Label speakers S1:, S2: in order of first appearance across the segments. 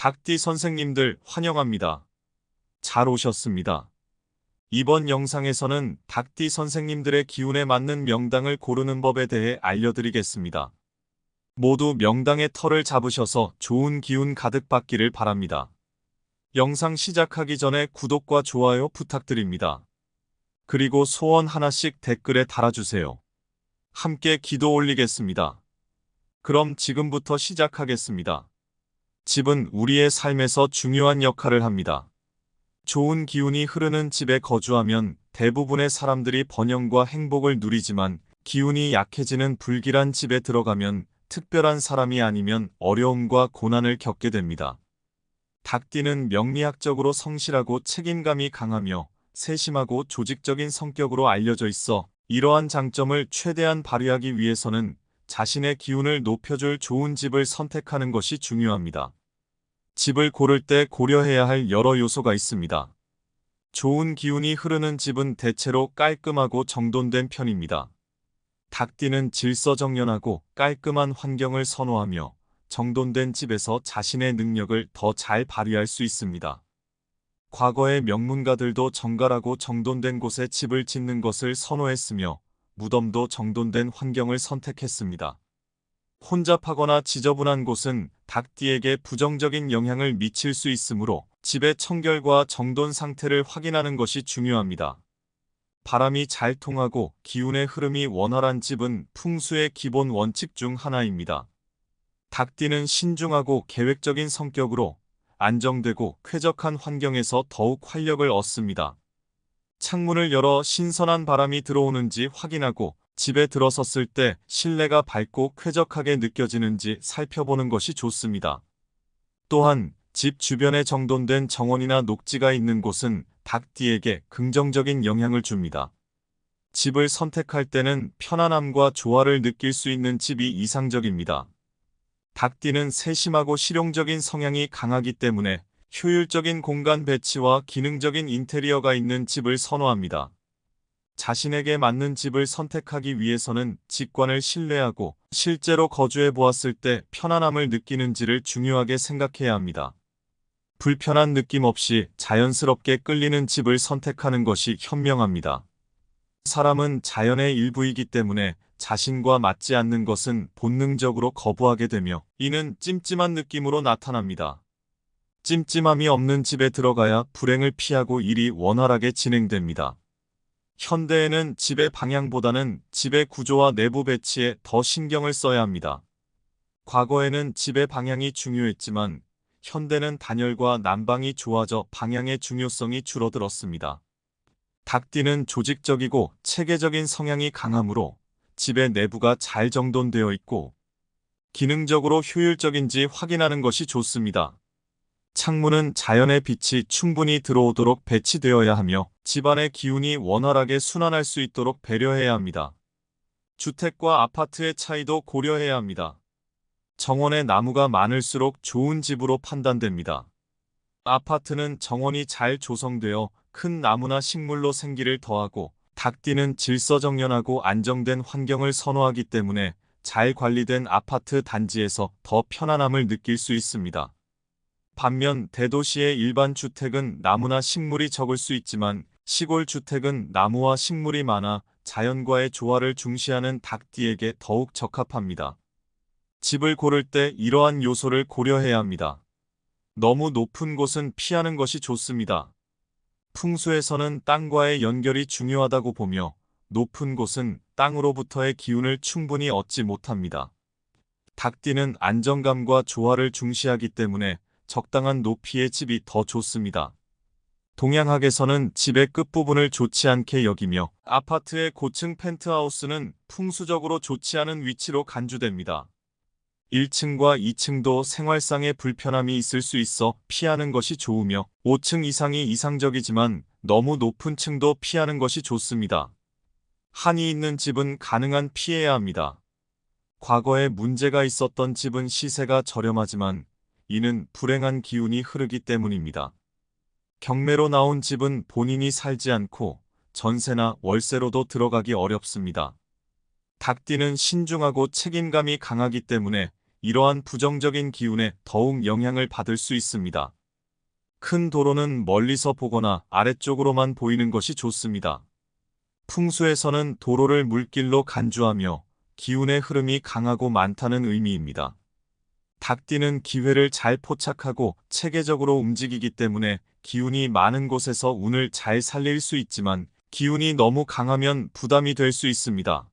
S1: 닭띠 선생님들 환영합니다. 잘 오셨습니다. 이번 영상에서는 닭띠 선생님들의 기운에 맞는 명당을 고르는 법에 대해 알려드리겠습니다. 모두 명당의 털을 잡으셔서 좋은 기운 가득 받기를 바랍니다. 영상 시작하기 전에 구독과 좋아요 부탁드립니다. 그리고 소원 하나씩 댓글에 달아주세요. 함께 기도 올리겠습니다. 그럼 지금부터 시작하겠습니다. 집은 우리의 삶에서 중요한 역할을 합니다. 좋은 기운이 흐르는 집에 거주하면 대부분의 사람들이 번영과 행복을 누리지만 기운이 약해지는 불길한 집에 들어가면 특별한 사람이 아니면 어려움과 고난을 겪게 됩니다. 닭띠는 명리학적으로 성실하고 책임감이 강하며 세심하고 조직적인 성격으로 알려져 있어 이러한 장점을 최대한 발휘하기 위해서는 자신의 기운을 높여줄 좋은 집을 선택하는 것이 중요합니다. 집을 고를 때 고려해야 할 여러 요소가 있습니다. 좋은 기운이 흐르는 집은 대체로 깔끔하고 정돈된 편입니다. 닭띠는 질서정연하고 깔끔한 환경을 선호하며 정돈된 집에서 자신의 능력을 더 잘 발휘할 수 있습니다. 과거의 명문가들도 정갈하고 정돈된 곳에 집을 짓는 것을 선호했으며 무덤도 정돈된 환경을 선택했습니다. 혼잡하거나 지저분한 곳은 닭띠에게 부정적인 영향을 미칠 수 있으므로 집의 청결과 정돈 상태를 확인하는 것이 중요합니다. 바람이 잘 통하고 기운의 흐름이 원활한 집은 풍수의 기본 원칙 중 하나입니다. 닭띠는 신중하고 계획적인 성격으로 안정되고 쾌적한 환경에서 더욱 활력을 얻습니다. 창문을 열어 신선한 바람이 들어오는지 확인하고 집에 들어섰을 때 실내가 밝고 쾌적하게 느껴지는지 살펴보는 것이 좋습니다. 또한 집 주변에 정돈된 정원이나 녹지가 있는 곳은 닭띠에게 긍정적인 영향을 줍니다. 집을 선택할 때는 편안함과 조화를 느낄 수 있는 집이 이상적입니다. 닭띠는 세심하고 실용적인 성향이 강하기 때문에 효율적인 공간 배치와 기능적인 인테리어가 있는 집을 선호합니다. 자신에게 맞는 집을 선택하기 위해서는 직관을 신뢰하고 실제로 거주해 보았을 때 편안함을 느끼는지를 중요하게 생각해야 합니다. 불편한 느낌 없이 자연스럽게 끌리는 집을 선택하는 것이 현명합니다. 사람은 자연의 일부이기 때문에 자신과 맞지 않는 것은 본능적으로 거부하게 되며 이는 찜찜한 느낌으로 나타납니다. 찜찜함이 없는 집에 들어가야 불행을 피하고 일이 원활하게 진행됩니다. 현대에는 집의 방향보다는 집의 구조와 내부 배치에 더 신경을 써야 합니다. 과거에는 집의 방향이 중요했지만 현대는 단열과 난방이 좋아져 방향의 중요성이 줄어들었습니다. 닭띠는 조직적이고 체계적인 성향이 강하므로 집의 내부가 잘 정돈되어 있고 기능적으로 효율적인지 확인하는 것이 좋습니다. 창문은 자연의 빛이 충분히 들어오도록 배치되어야 하며 집안의 기운이 원활하게 순환할 수 있도록 배려해야 합니다. 주택과 아파트의 차이도 고려해야 합니다. 정원에 나무가 많을수록 좋은 집으로 판단됩니다. 아파트는 정원이 잘 조성되어 큰 나무나 식물로 생기를 더하고 닭띠는 질서정연하고 안정된 환경을 선호하기 때문에 잘 관리된 아파트 단지에서 더 편안함을 느낄 수 있습니다. 반면 대도시의 일반 주택은 나무나 식물이 적을 수 있지만 시골 주택은 나무와 식물이 많아 자연과의 조화를 중시하는 닭띠에게 더욱 적합합니다. 집을 고를 때 이러한 요소를 고려해야 합니다. 너무 높은 곳은 피하는 것이 좋습니다. 풍수에서는 땅과의 연결이 중요하다고 보며 높은 곳은 땅으로부터의 기운을 충분히 얻지 못합니다. 닭띠는 안정감과 조화를 중시하기 때문에 적당한 높이의 집이 더 좋습니다. 동양학에서는 집의 끝부분을 좋지 않게 여기며 아파트의 고층 펜트하우스는 풍수적으로 좋지 않은 위치로 간주됩니다. 1층과 2층도 생활상의 불편함이 있을 수 있어 피하는 것이 좋으며 5층 이상이 이상적이지만 너무 높은 층도 피하는 것이 좋습니다. 한이 있는 집은 가능한 피해야 합니다. 과거에 문제가 있었던 집은 시세가 저렴하지만 이는 불행한 기운이 흐르기 때문입니다. 경매로 나온 집은 본인이 살지 않고 전세나 월세로도 들어가기 어렵습니다. 닭띠는 신중하고 책임감이 강하기 때문에 이러한 부정적인 기운에 더욱 영향을 받을 수 있습니다. 큰 도로는 멀리서 보거나 아래쪽으로만 보이는 것이 좋습니다. 풍수에서는 도로를 물길로 간주하며 기운의 흐름이 강하고 많다는 의미입니다. 닭띠는 기회를 잘 포착하고 체계적으로 움직이기 때문에 기운이 많은 곳에서 운을 잘 살릴 수 있지만 기운이 너무 강하면 부담이 될 수 있습니다.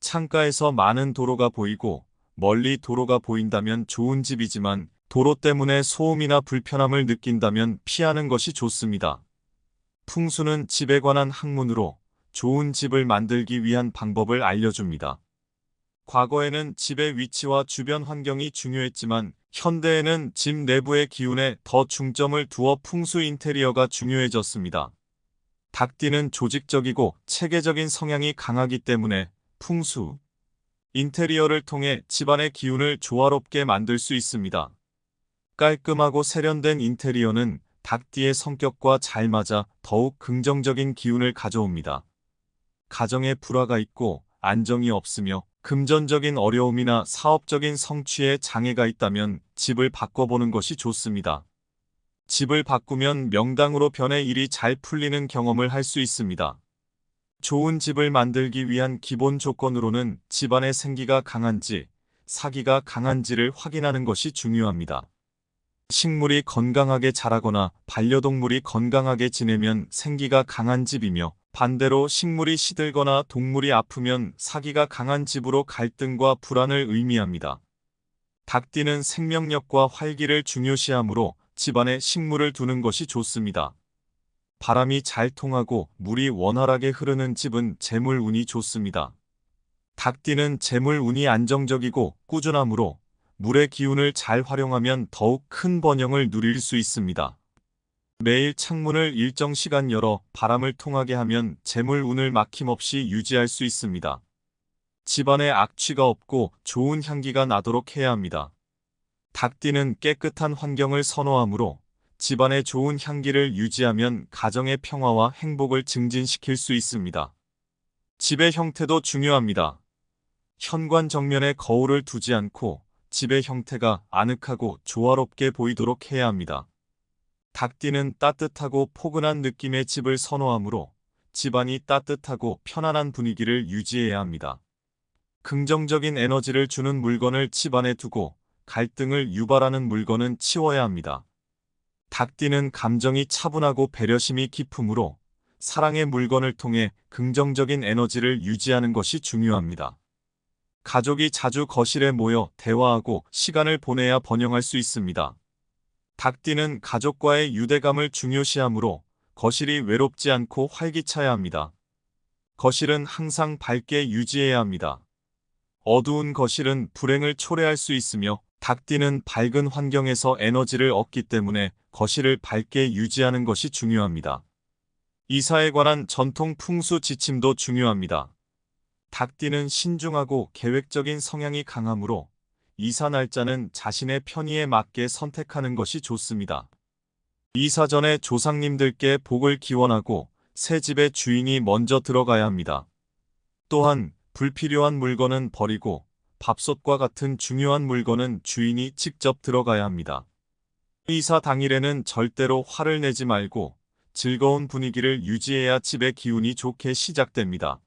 S1: 창가에서 많은 도로가 보이고 멀리 도로가 보인다면 좋은 집이지만 도로 때문에 소음이나 불편함을 느낀다면 피하는 것이 좋습니다. 풍수는 집에 관한 학문으로 좋은 집을 만들기 위한 방법을 알려줍니다. 과거에는 집의 위치와 주변 환경이 중요했지만 현대에는 집 내부의 기운에 더 중점을 두어 풍수 인테리어가 중요해졌습니다. 닭띠는 조직적이고 체계적인 성향이 강하기 때문에 풍수, 인테리어를 통해 집안의 기운을 조화롭게 만들 수 있습니다. 깔끔하고 세련된 인테리어는 닭띠의 성격과 잘 맞아 더욱 긍정적인 기운을 가져옵니다. 가정에 불화가 있고 안정이 없으며 금전적인 어려움이나 사업적인 성취에 장애가 있다면 집을 바꿔보는 것이 좋습니다. 집을 바꾸면 명당으로 변해 일이 잘 풀리는 경험을 할 수 있습니다. 좋은 집을 만들기 위한 기본 조건으로는 집안의 생기가 강한지, 사기가 강한지를 확인하는 것이 중요합니다. 식물이 건강하게 자라거나 반려동물이 건강하게 지내면 생기가 강한 집이며 반대로 식물이 시들거나 동물이 아프면 사기가 강한 집으로 갈등과 불안을 의미합니다. 닭띠는 생명력과 활기를 중요시하므로 집안에 식물을 두는 것이 좋습니다. 바람이 잘 통하고 물이 원활하게 흐르는 집은 재물 운이 좋습니다. 닭띠는 재물 운이 안정적이고 꾸준하므로 물의 기운을 잘 활용하면 더욱 큰 번영을 누릴 수 있습니다. 매일 창문을 일정 시간 열어 바람을 통하게 하면 재물 운을 막힘없이 유지할 수 있습니다. 집안에 악취가 없고 좋은 향기가 나도록 해야 합니다. 닭띠는 깨끗한 환경을 선호하므로 집안에 좋은 향기를 유지하면 가정의 평화와 행복을 증진시킬 수 있습니다. 집의 형태도 중요합니다. 현관 정면에 거울을 두지 않고 집의 형태가 아늑하고 조화롭게 보이도록 해야 합니다. 닭띠는 따뜻하고 포근한 느낌의 집을 선호하므로 집안이 따뜻하고 편안한 분위기를 유지해야 합니다. 긍정적인 에너지를 주는 물건을 집안에 두고 갈등을 유발하는 물건은 치워야 합니다. 닭띠는 감정이 차분하고 배려심이 깊으므로 사랑의 물건을 통해 긍정적인 에너지를 유지하는 것이 중요합니다. 가족이 자주 거실에 모여 대화하고 시간을 보내야 번영할 수 있습니다. 닭띠는 가족과의 유대감을 중요시하므로 거실이 외롭지 않고 활기차야 합니다. 거실은 항상 밝게 유지해야 합니다. 어두운 거실은 불행을 초래할 수 있으며 닭띠는 밝은 환경에서 에너지를 얻기 때문에 거실을 밝게 유지하는 것이 중요합니다. 이사에 관한 전통 풍수 지침도 중요합니다. 닭띠는 신중하고 계획적인 성향이 강하므로 이사 날짜는 자신의 편의에 맞게 선택하는 것이 좋습니다. 이사 전에 조상님들께 복을 기원하고 새 집의 주인이 먼저 들어가야 합니다. 또한 불필요한 물건은 버리고 밥솥과 같은 중요한 물건은 주인이 직접 들어가야 합니다. 이사 당일에는 절대로 화를 내지 말고 즐거운 분위기를 유지해야 집의 기운이 좋게 시작됩니다.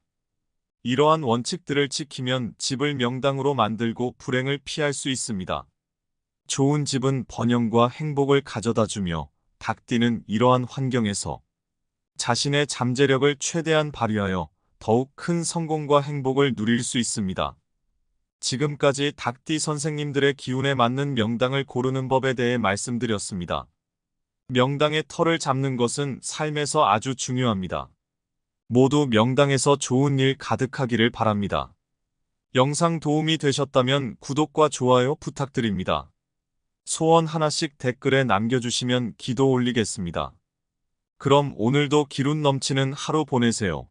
S1: 이러한 원칙들을 지키면 집을 명당으로 만들고 불행을 피할 수 있습니다. 좋은 집은 번영과 행복을 가져다 주며 닭띠는 이러한 환경에서 자신의 잠재력을 최대한 발휘하여 더욱 큰 성공과 행복을 누릴 수 있습니다. 지금까지 닭띠 선생님들의 기운에 맞는 명당을 고르는 법에 대해 말씀드렸습니다. 명당의 털을 잡는 것은 삶에서 아주 중요합니다. 모두 명당에서 좋은 일 가득하기를 바랍니다. 영상 도움이 되셨다면 구독과 좋아요 부탁드립니다. 소원 하나씩 댓글에 남겨주시면 기도 올리겠습니다. 그럼 오늘도 기운 넘치는 하루 보내세요.